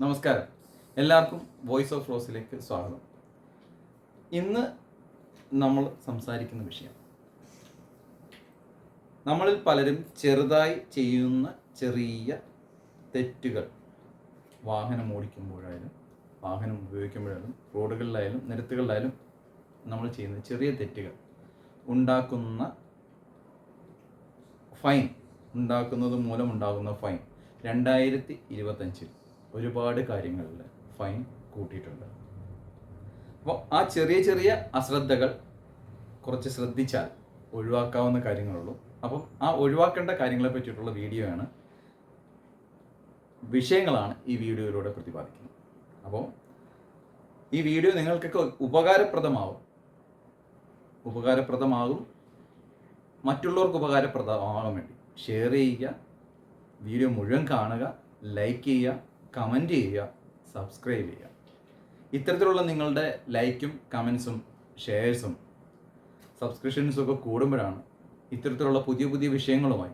നമസ്കാരം. എല്ലാവർക്കും voice of റോസിലേക്ക് സ്വാഗതം. ഇന്ന് നമ്മൾ സംസാരിക്കുന്ന വിഷയം. നമ്മളിൽ പലരും ചെറുതായി ചെയ്യുന്ന ചെറിയ തെറ്റുകൾ. വാഹനം ഓടിക്കുമ്പോഴായാലും വാഹനം ഉപയോഗിക്കുമ്പോഴായാലും റോഡുകളിലായാലും നിരത്തുകളിലായാലും നമ്മൾ ചെയ്യുന്ന ചെറിയ തെറ്റുകൾ. ഉണ്ടാക്കുന്ന ഫൈൻ ഉണ്ടാക്കുന്നത് മൂലമുണ്ടാകുന്ന ഫൈൻ രണ്ടായിരത്തി ഇരുപത്തഞ്ചിൽ. ഒരുപാട് കാര്യങ്ങളിൽ ഫൈൻ കൂട്ടിയിട്ടുണ്ട്. അപ്പോൾ ആ ചെറിയ ചെറിയ അശ്രദ്ധകൾ കുറച്ച് ശ്രദ്ധിച്ചാൽ ഒഴിവാക്കാവുന്ന കാര്യങ്ങളുള്ളൂ. അപ്പം ആ ഒഴിവാക്കേണ്ട കാര്യങ്ങളെ പറ്റിയിട്ടുള്ള വീഡിയോ ആണ് വിഷയങ്ങളാണ് ഈ വീഡിയോയിലൂടെ പ്രതിപാദിക്കുന്നത്. അപ്പോൾ ഈ വീഡിയോ നിങ്ങൾക്കൊക്കെ ഉപകാരപ്രദമാവും. ഉപകാരപ്രദമാകും. മറ്റുള്ളവർക്ക് ഉപകാരപ്രദമാകാൻ വേണ്ടി. ഷെയർ ചെയ്യുക. വീഡിയോ മുഴുവൻ കാണുക. ലൈക്ക് ചെയ്യുക. കമന്റ് ചെയ്യുക സബ്സ്ക്രൈബ് ചെയ്യുക. ഇത്തരത്തിലുള്ള നിങ്ങളുടെ ലൈക്കും കമൻസും ഷെയർസും സബ്സ്ക്രിപ്ഷൻസും ഒക്കെ കൂടുമ്പോഴാണ് ഇത്തരത്തിലുള്ള പുതിയ പുതിയ വിഷയങ്ങളുമായി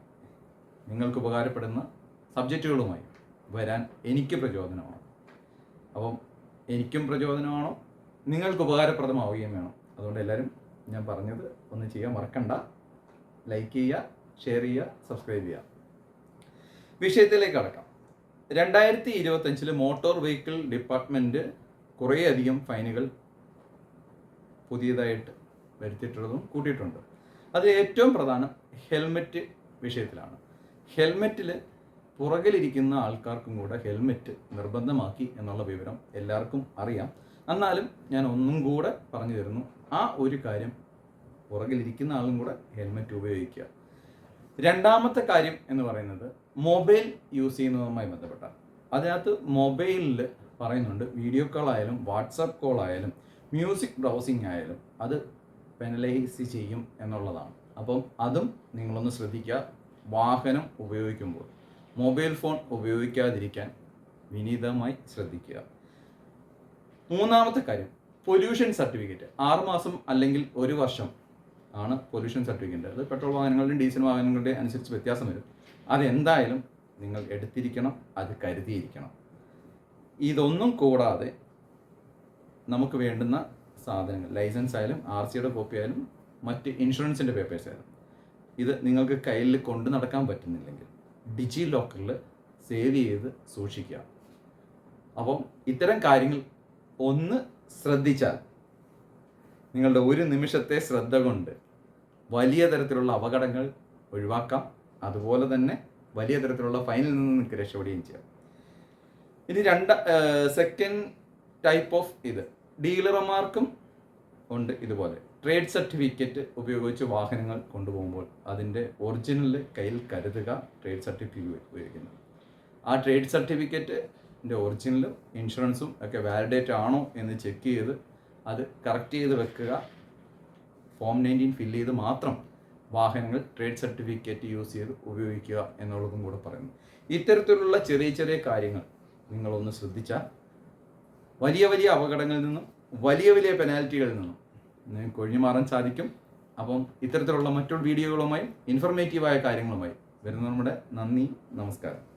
നിങ്ങൾക്ക് ഉപകാരപ്പെടുന്ന സബ്ജക്റ്റുകളുമായി വരാൻ എനിക്ക് പ്രചോദനമാണ്. അപ്പം എനിക്കും പ്രചോദനമാണോ? നിങ്ങൾക്ക് ഉപകാരപ്രദമാവുകയും വേണം. അതുകൊണ്ട് എല്ലാവരും ഞാൻ പറഞ്ഞത് ഒന്ന് ചെയ്യാൻ മറക്കണ്ട. ലൈക്ക് ചെയ്യുക ഷെയർ ചെയ്യുക സബ്സ്ക്രൈബ് ചെയ്യുക. വിഷയത്തിലേക്ക് കടക്കാം. രണ്ടായിരത്തി ഇരുപത്തഞ്ചിൽ മോട്ടോർ വെഹിക്കിൾ ഡിപ്പാർട്ട്മെന്റ് കുറേ അധികം ഫൈനുകൾ പുതിയതായിട്ട് വരുത്തിയിട്ടുള്ളതും കൂട്ടിയിട്ടുണ്ട്. അത് ഏറ്റവും പ്രധാനം ഹെൽമെറ്റ് വിഷയത്തിലാണ്. ഹെൽമെറ്റിൽ പുറകിലിരിക്കുന്ന ആൾക്കാർക്കും കൂടെ ഹെൽമെറ്റ് നിർബന്ധമാക്കി എന്നുള്ള വിവരം എല്ലാവർക്കും അറിയാം. എന്നാലും ഞാൻ ഒന്നും കൂടെ പറഞ്ഞു തരുന്നു. ആ ഒരു കാര്യം പുറകിലിരിക്കുന്ന ആളും കൂടെ ഹെൽമെറ്റ് ഉപയോഗിക്കുക. രണ്ടാമത്തെ കാര്യം എന്ന് പറയുന്നത് മൊബൈൽ യൂസ് ചെയ്യുന്നതുമായി ബന്ധപ്പെട്ട. അതിനകത്ത് മൊബൈലിൽ പറയുന്നുണ്ട് വീഡിയോ കോൾ ആയാലും വാട്സപ്പ് കോൾ ആയാലും മ്യൂസിക് ബ്രൗസിംഗ് ആയാലും അത് പെനലൈസ് ചെയ്യും എന്നുള്ളതാണ്. അപ്പം അതും നിങ്ങളൊന്ന് ശ്രദ്ധിക്കുക. വാഹനം ഉപയോഗിക്കുമ്പോൾ മൊബൈൽ ഫോൺ ഉപയോഗിക്കാതിരിക്കാൻ വിനീതമായി ശ്രദ്ധിക്കുക. മൂന്നാമത്തെ കാര്യം പൊല്യൂഷൻ സർട്ടിഫിക്കറ്റ്. ആറുമാസം അല്ലെങ്കിൽ ഒരു വർഷം ആണ് പൊല്യൂഷൻ സർട്ടിഫിക്കറ്റ് അത് പെട്രോൾ വാഹനങ്ങളുടെയും ഡീസൽ വാഹനങ്ങളുടെയും അനുസരിച്ച് വ്യത്യാസം വരും. അതെന്തായാലും നിങ്ങൾ എടുത്തിരിക്കണം അത് കരുതിയിരിക്കണം. ഇതൊന്നും കൂടാതെ നമുക്ക് വേണ്ടുന്ന സാധനങ്ങൾ ലൈസൻസ് ആയാലും ആർ സിയുടെ കോപ്പി ആയാലും മറ്റ് ഇൻഷുറൻസിന്റെ പേപ്പേഴ്സ് ആയാലും. ഇത് നിങ്ങൾക്ക് കയ്യിൽ കൊണ്ടു നടക്കാൻ പറ്റുന്നില്ലെങ്കിൽ ഡിജി ലോക്കറിൽ സേവ് ചെയ്ത് സൂക്ഷിക്കുക. അപ്പം ഇത്തരം കാര്യങ്ങൾ ഒന്ന് ശ്രദ്ധിച്ചാൽ നിങ്ങളുടെ ഒരു നിമിഷത്തെ ശ്രദ്ധ കൊണ്ട് വലിയ തരത്തിലുള്ള അപകടങ്ങൾ ഒഴിവാക്കാം. അതുപോലെ തന്നെ വലിയ തരത്തിലുള്ള ഫൈനിൽ നിന്ന് നിങ്ങൾക്ക് രക്ഷപ്പെടുകയും ചെയ്യാം. ഇനി രണ്ട് സെക്കൻഡ് ടൈപ്പ് ഓഫ് ഇത്. ഡീലർമാർക്കും ഉണ്ട് ഇതുപോലെ. ട്രേഡ് സർട്ടിഫിക്കറ്റ് ഉപയോഗിച്ച് വാഹനങ്ങൾ കൊണ്ടുപോകുമ്പോൾ അതിന്റെ ഒറിജിനൽ കയ്യിൽ കരുതുക ട്രേഡ് സർട്ടിഫിക്കറ്റ് ഉപയോഗിക്കുന്നത് ആ ട്രേഡ് സർട്ടിഫിക്കറ്റിന്റെ ഒറിജിനലും ഇൻഷുറൻസും ഒക്കെ വാലിഡേറ്റ് ആണോ എന്ന് ചെക്ക് ചെയ്ത് അത് കറക്റ്റ് ചെയ്ത് വെക്കുക. ഫോം നയന്റീൻ ഫില്ല് ചെയ്ത് മാത്രം വാഹനങ്ങൾ ട്രേഡ് സർട്ടിഫിക്കറ്റ് യൂസ് ചെയ്ത് ഉപയോഗിക്കുക എന്നുള്ളതും കൂടെ പറയുന്നു. ഇത്തരത്തിലുള്ള ചെറിയ ചെറിയ കാര്യങ്ങൾ നിങ്ങളൊന്ന് ശ്രദ്ധിച്ചാൽ വലിയ വലിയ അപകടങ്ങളിൽ നിന്നും വലിയ വലിയ പെനാൽറ്റികളിൽ നിന്നും നിങ്ങൾക്ക് ഒഴിഞ്ഞു മാറാൻ സാധിക്കും. അപ്പം ഇത്തരത്തിലുള്ള മറ്റൊരു വീഡിയോകളുമായി ഇൻഫർമേറ്റീവായ കാര്യങ്ങളുമായി വരുന്ന നമ്മുടെ നന്ദി നമസ്കാരം.